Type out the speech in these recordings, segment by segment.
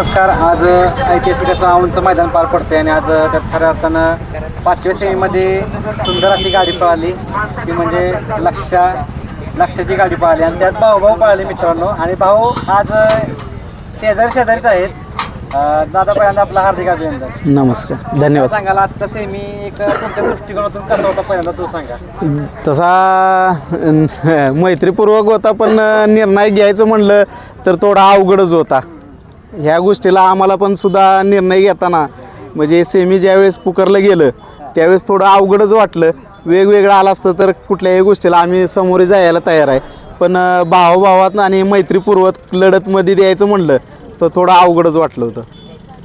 नमस्कार आज ऐतिहासिक असं औंधचं मैदान पार पडते आणि आज त्यात खऱ्या अर्थानं पाचव्या सेमीमध्ये सुंदर अशी गाडी पळाली. ती म्हणजे लक्षा लक्षाची गाडी पळाली आणि त्यात भाऊ भाऊ पळाले मित्रांनो. आणि भाऊ आज शेजारी शेजारीच आहेत. अं, दादा पहिल्यांदा आपला हार्दिक अभिनंदन. नमस्कार. धन्यवाद. सांगाल आजचा सेमी एक तुमच्या दृष्टिकोनातून कसा होता पहिल्यांदा तो सांगा. तसा अं, मैत्रीपूर्वक होता पण अं, निर्णय घ्यायचं म्हणलं तर थोडा अवघडच होता. ह्या गोष्टीला आम्हाला पण सुद्धा निर्णय घेताना म्हणजे सेमी ज्यावेळेस पुकारलं गेलं त्यावेळेस थोडं अवघडच वाटलं. वेगवेगळं आलं असतं तर कुठल्याही गोष्टीला आम्ही समोर जायला तयार आहे. पण भावाभावात आणि मैत्रीपूर्वक लढतमध्ये द्यायचं म्हणलं तर थोडं अवघडच वाटलं होतं.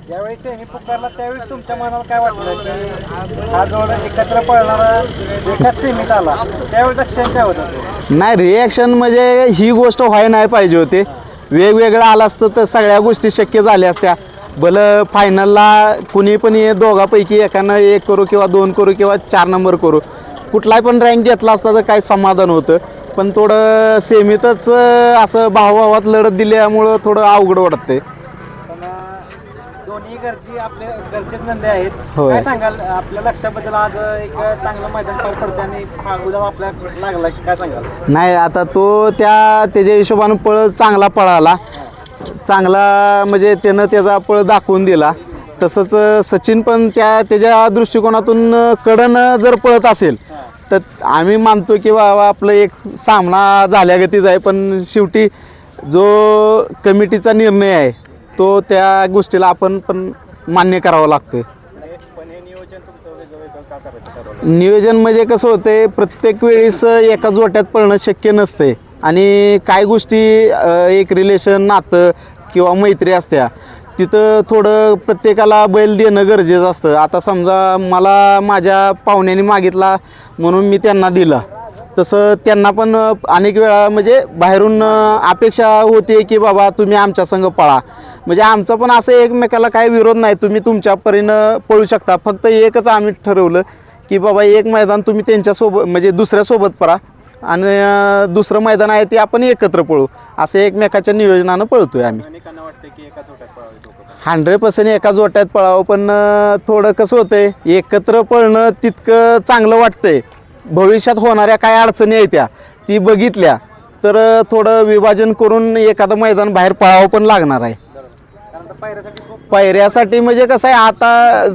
ज्यावेळी सेमी पुकारला त्यावेळी तुमच्या मनाला काय वाटलं की हा जोड एकत्र पळणारा एकाच सेमीत आला? त्यावेळी क्षण काय होतं? नाही रिॲक्शन म्हणजे ही गोष्ट व्हाय नाही पाहिजे होते. वेगवेगळं आलं असतं तर सगळ्या गोष्टी शक्य झाल्या असत्या. भलं फायनलला कुणी पण हे दोघापैकी एकानं एक करू किंवा दोन करू किंवा चार नंबर करू. कुठलाही पण रँक घेतला असता तर काही समाधान होतं. पण थोडं सेमीतच असं भावाभावात लढत दिल्यामुळं थोडं अवघड वाटतंय. आहे दोन्ही घरची आपले घरचेच नंदे आहेत. होय. काय सांगाल? आपल्या लक्षाबद्दल आज एक चांगलं मैदान पार पडते आणि आपल्या लागला की काय सांगाल? नाही आता तो त्या त्याच्या हिशोबानं पळ चांगला पळाला. चांगला म्हणजे त्यानं त्याचा पळ दाखवून दिला. तसंच अं, सचिन पण त्या त्याच्या दृष्टिकोनातून अं, कडनं जर पळत असेल तर आम्ही मानतो की बाबा आपलं एक सामना झाल्यागतीच आहे पण शेवटी जो कमिटीचा निर्णय आहे तो त्या गोष्टीला आपण पण मान्य करावं लागतं पण हे नियोजन तुमचं का करायचं नियोजन म्हणजे कसं होते प्रत्येक वेळेस एका जोट्यात पळणं शक्य नसते आणि काय गोष्टी अ, एक रिलेशन नातं किंवा मैत्री असत्या तिथं थोडं प्रत्येकाला बैल देणं गरजेचं असतं. आता समजा मला माझ्या पाहुण्याने मागितला म्हणून मी त्यांना दिला. तसं त्यांना पण अनेक वेळा म्हणजे बाहेरून अपेक्षा होते की बाबा तुम्ही आमच्या संघ पळा. म्हणजे आमचं पण असं एकमेकाला काही विरोध नाही. तुम्ही तुमच्या परीनं पळू शकता. फक्त एकच आम्ही ठरवलं की बाबा एक मैदान तुम्ही त्यांच्यासोबत म्हणजे दुसऱ्यासोबत पळा आणि दुसरं मैदान आहे ते आपण एकत्र पळू. असं एकमेकाच्या नियोजनानं पळतोय आम्ही. हंड्रेड पर्सेंट एका जोट्यात पळावं पण थोडं कसं होतंय एकत्र पळणं तितकं चांगलं वाटतंय. भविष्यात होणाऱ्या काय अडचणी आहेत त्या ती बघितल्या. तर थोडं विभाजन करून एखादं मैदान बाहेर पळावं पण लागणार आहे. पायऱ्यासाठी पायऱ्यासाठी म्हणजे कसं आहे आता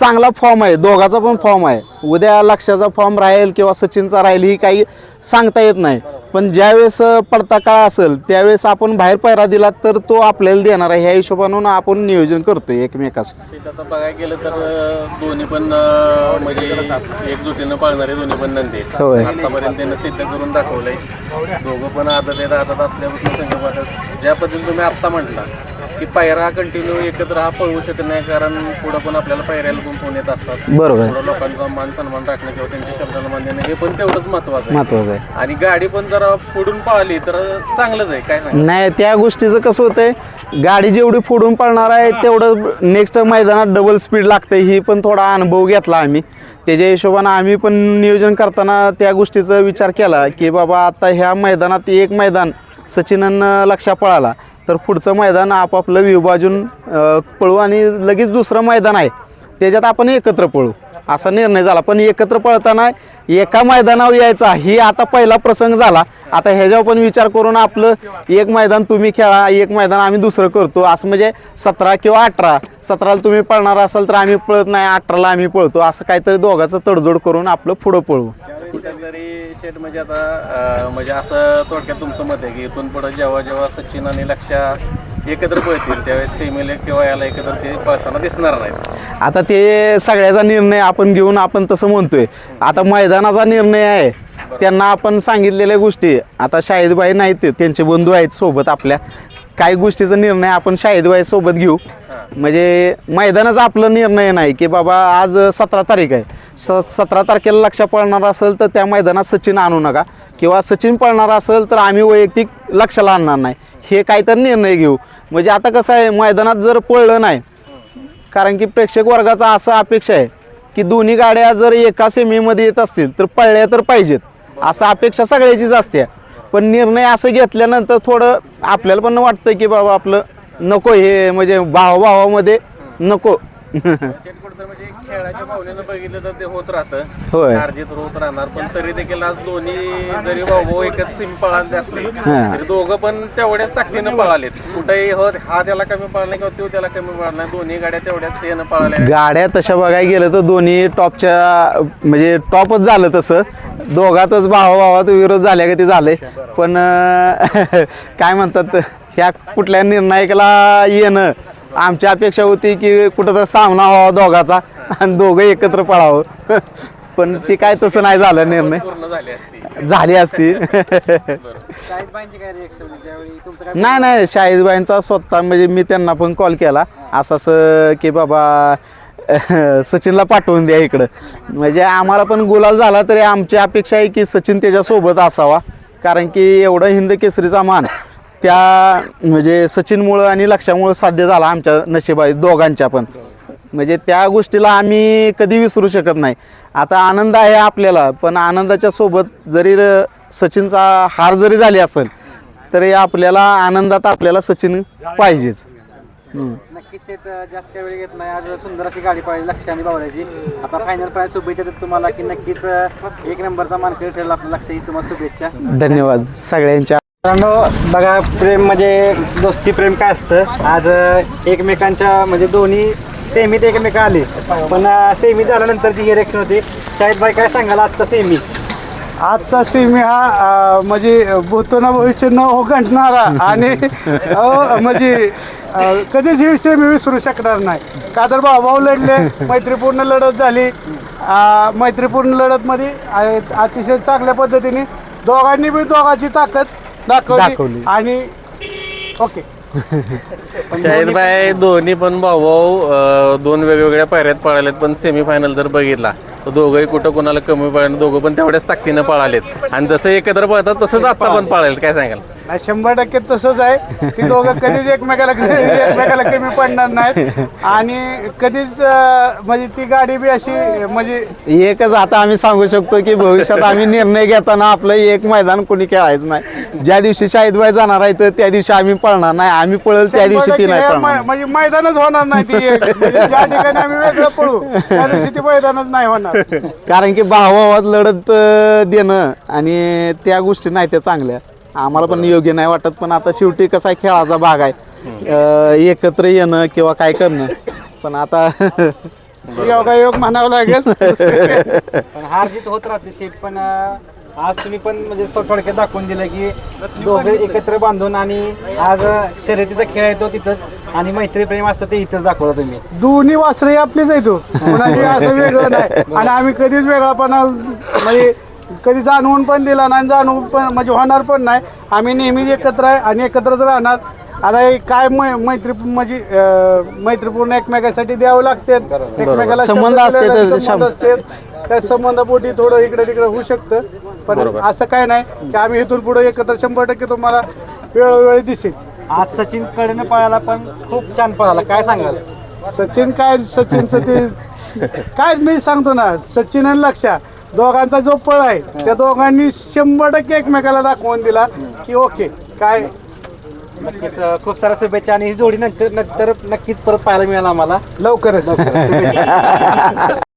चांगला फॉर्म आहे दोघाचा पण फॉर्म आहे. उद्या लक्षाचा फॉर्म राहील किंवा सचिनचा राहील ही काही सांगता येत नाही. पण ज्यावेळेस पडता काळ असेल त्यावेळेस आपण बाहेर पायरा दिला तर तो आपल्याला देणार आहे ह्या हिशोबानं आपण नियोजन करतोय एकमेकाचं तिथं आता बघायला गेलं तर दोन्ही पण अं, म्हणजे एकजुटीनं पाळणारे दोन्ही पण नंदी आहेत. होय. आतापर्यंत त्यांना सिद्ध करून दाखवलंय दोघं पण आता ते राहतात असल्यापासून संघ ज्या पद्धतीने तुम्ही आत्ता म्हटला की पायरा कंटिन्यू एकत्र हा पळवू शकत नाही कारण पुढं पण आपल्याला पायऱ्याला पण फोन येत असतात. बरोबर. लोकांचा मान सन्मान राखणं किंवा त्यांच्या शब्दाला मान देणं हे पण तेवढंच महत्वाचं आहे. महत्वाचं आहे. आणि गाडी पण जरा पुढून पळाली तर चांगलंच आहे काय सांग नाही त्या गोष्टीचं कसं होतंय गाडी जेवढी फोडून पळणार आहे तेवढं नेक्स्ट मैदानात डबल स्पीड लागते ही पण थोडा अनुभव घेतला आम्ही. त्याच्या हिशोबानं आम्ही पण नियोजन करताना त्या गोष्टीचा विचार केला की बाबा आता ह्या मैदानात एक मैदान सचिनानं लक्षा पळाला. तर पुढचं मैदान आपापलं विभाजून पळू आणि लगेच दुसरं मैदान आहे. त्याच्यात आपण एकत्र पळू. असा निर्णय झाला. पण एकत्र पळताना एका मैदानावर यायचा ही आता पहिला प्रसंग झाला. आता ह्याच्यावर पण विचार करून आपलं एक मैदान तुम्ही खेळा एक मैदान आम्ही दुसरं करतो. असं म्हणजे सतरा किंवा अठरा सतराला तुम्ही पळणार असाल तर आम्ही पळत नाही अठराला आम्ही पळतो. असं काहीतरी दोघाचं तडजोड करून आपलं पुढं पळू. शेठ म्हणजे आता म्हणजे असं थोडक्यात तुमचं मत आहे की इथून पुढे जेव्हा जेव्हा सचिन आणि लक्षा एकत्र पळतील त्यावेळेस सेमीला किंवा याला एकत्र ते पळताना दिसणार नाहीत. आता ते सगळ्याचा निर्णय आपण घेऊन आपण तसं म्हणतोय. आता मैदानाचा निर्णय आहे. त्यांना आपण सांगितलेल्या गोष्टी. आता शाहिदबाई नाहीत त्यांचे बंधू आहेत सोबत आपल्या. काही गोष्टीचा निर्णय आपण शाहिदबाई सोबत घेऊ. म्हणजे मैदानाचा आपला निर्णय नाही की बाबा आज सतरा तारीख आहे. स सतरा तारखेला लक्ष पळणार असेल तर त्या मैदानात सचिन आणू नका. किंवा सचिन पळणार असेल तर आम्ही वैयक्तिक लक्षाला आणणार नाही. हे काहीतरी निर्णय घेऊ. म्हणजे आता कसं आहे मैदानात जर पळलं नाही कारण की प्रेक्षक वर्गाचा असा अपेक्षा आहे की दोन्ही गाड्या जर एका सेमीमध्ये येत असतील तर पळल्या तर पाहिजेत. असं अपेक्षा सगळ्याचीच असते. पण निर्णय असं घेतल्यानंतर थोडं आपल्याला पण वाटतं की बाबा आपलं नको हे म्हणजे भावा भावामध्ये नको. खेळाच्या भावनेनं बघितलं तर ते होत राहतं. होय. अर्जित होत राहणार पण तरी देखील आज दोन्ही जरी भाऊ भाऊ एकच सिम पळाले असले हा. तरी दोघं पण तेवढ्याच ताकदीनं पळालेत. कुठेही हो हा त्याला कमी पळाला किंवा तो त्याला कमी पळाला नाही दोन्ही गाड्या तेवढ्याच यानं पळाल्या. गाड्या तशा बघायला गेलं तर दोन्ही टॉपच्या म्हणजे टॉपच झालं तसं. दोघातच भावा भावात विरोध झाल्या का ते झालंय. पण अं, काय म्हणतात ह्या कुठल्या निर्णायकाला येणं आमची अपेक्षा होती की कुठं तर सामना व्हावा दोघाचा. आणि दोघं एकत्र पळावं. पण ती काय तसं नाही झालं निर्णय. पूर्ण झाली असती. झाली असती. शाहिद बाईंची काय रिएक्शन त्यावेळी तुमचं काय नाही नाही शाहिदबाईंचा स्वतः म्हणजे मी त्यांना पण कॉल केला. असं असं की बाबा सचिनला पाठवून द्या इकडं. म्हणजे आम्हाला पण गुलाल झाला तरी आमची अपेक्षा आहे की सचिन त्याच्यासोबत असावा. कारण की एवढं हिंद केसरीचा मान. त्या म्हणजे सचिनमुळं आणि लक्षामुळं साध्य झाला आमच्या नशिबाई दोघांच्या पण. म्हणजे त्या गोष्टीला आम्ही कधी विसरू शकत नाही. आता आनंद आहे आपल्याला पण आनंदाच्या सोबत जरी सचिनचा हार जरी झाली असेल तरी आपल्याला आनंदात आपल्याला सचिन पाहिजेच. नक्कीच सेट जास्त वेळ घेत नाही. आज सुंदर अशी गाडी पाहिली लक्ष आणि आता फायनल शुभेच्छा देतो तुम्हाला की नक्कीच एक नंबरचा मानकरी ठरेल आपलं लक्ष ही तुम्हाला शुभेच्छा. धन्यवाद सगळ्यांच्या. मित्रांनो बघा प्रेम म्हणजे दोस्ती प्रेम काय असतं? आज एकमेकांच्या म्हणजे दोन्ही सेमीत एकमेक आले. पण सेमी झाल्यानंतरची ही रिएक्शन होती. शाहिद भाई काय सांगाल आजचा सेमी? आजचा सिमी हा अ, म्हणजे भूतोना भविष्य न ओघणणारा आणि अ, म्हणजे अ, कधीच ही सेमी विसरू शकणार नाही. का तर भाऊ लढले मैत्रीपूर्ण लढत झाली. अ, मैत्रीपूर्ण लढतमध्ये अ, अतिशय चांगल्या पद्धतीने दोघांनी बी दोघांची ताकद दाखवली दाखवली. आणि ओके. शाहिद भाई दोन्ही पण भाऊ भाऊ दोन वेगवेगळ्या पायऱ्यात पळालेत पण सेमीफायनल जर बघितला तर दोघंही कुठं कोणाला कमी पळाले दोघं पण तेवढ्याच ताकदीनं पळालेत. आणि जसं एकत्र पळतात तसंच आता पण पळालेत काय सांगाल? नाही, शंभर टक्के तसंच आहे. ती दोघं कधीच एकमेकाला एकमेकाला कमी पडणार नाहीत. आणि कधीच अं, म्हणजे ती गाडी बी अशी म्हणजे एकच आता आम्ही सांगू शकतो की भविष्यात आम्ही निर्णय घेताना आपलं एक मैदान कोणी खेळायचं नाही. ज्या दिवशी शाहिदबाई जाणार आहे तर त्या दिवशी आम्ही पळणार नाही. आम्ही पळेल त्या दिवशी ती नाही पळणार. मै- म्हणजे मैदानच होणार नाही ती एक. म्हणजे ज्या ठिकाणी आम्ही वेगळं पळू त्या दिवशी ती मैदानच नाही होणार. कारण की भावाभावात लढत अं, देणं आणि त्या गोष्टी नाही त्या चांगल्या. आम्हाला पण योग्य नाही वाटत पण आता शेवटी कसा आहे, खेळाचा भाग आहे. एकत्र येणं किंवा काय करणं. पण आता योगायोग म्हणावं लागेल. पण हार जीत होत राहते शेट पण अं, आज तुम्ही पण म्हणजे सो- थोडक्यात दाखवून दिलं की दोघे एकत्र बांधून आणि आज शर्यतीचा खेळ आहे तो तिथंच आणि मैत्री प्रेम असतं ते इथंच दाखवलं तुम्ही. दोन्ही वासरे आपलीच आहे तू. कुणाची असं वेगळं नाही. आणि आम्ही कधीच वेगळापणा म्हणजे कधी जाणवून पण दिला नाही जाणवून पण म्हणजे होणार पण नाही. आम्ही नेहमीच एकत्र आहे आणि एकत्रच राहणार. आता हे काय मै मैत्री म्हणजे अं, मैत्रीपूर्ण एकमेकासाठी द्यावं लागते एकमेकाला संबंध शब्द असते दिलेला तर संबंध असते त्या संबंधापोटी थोडं इकडे तिकडे होऊ शकतं. पण असं काय नाही की आम्ही इथून पुढे एकत्र शंभर टक्के तुम्हाला वेळोवेळी दिसेल. आज सचिन कडनं पळाला पण खूप छान पळाला. काय सांगाल? सचिन काय सचिनचं ते काय मी सांगतो ना सचिन आणि लक्षा. दोघांचा जो पळ आहे त्या दोघांनी शंभर टक्के एकमेकाला दाखवून दिला की ओके काय? नक्कीच अं, खूप साऱ्या शुभेच्छा आणि ही जोडी नंतर नंतर नक्कीच परत पाहायला मिळेल आम्हाला. लवकरच.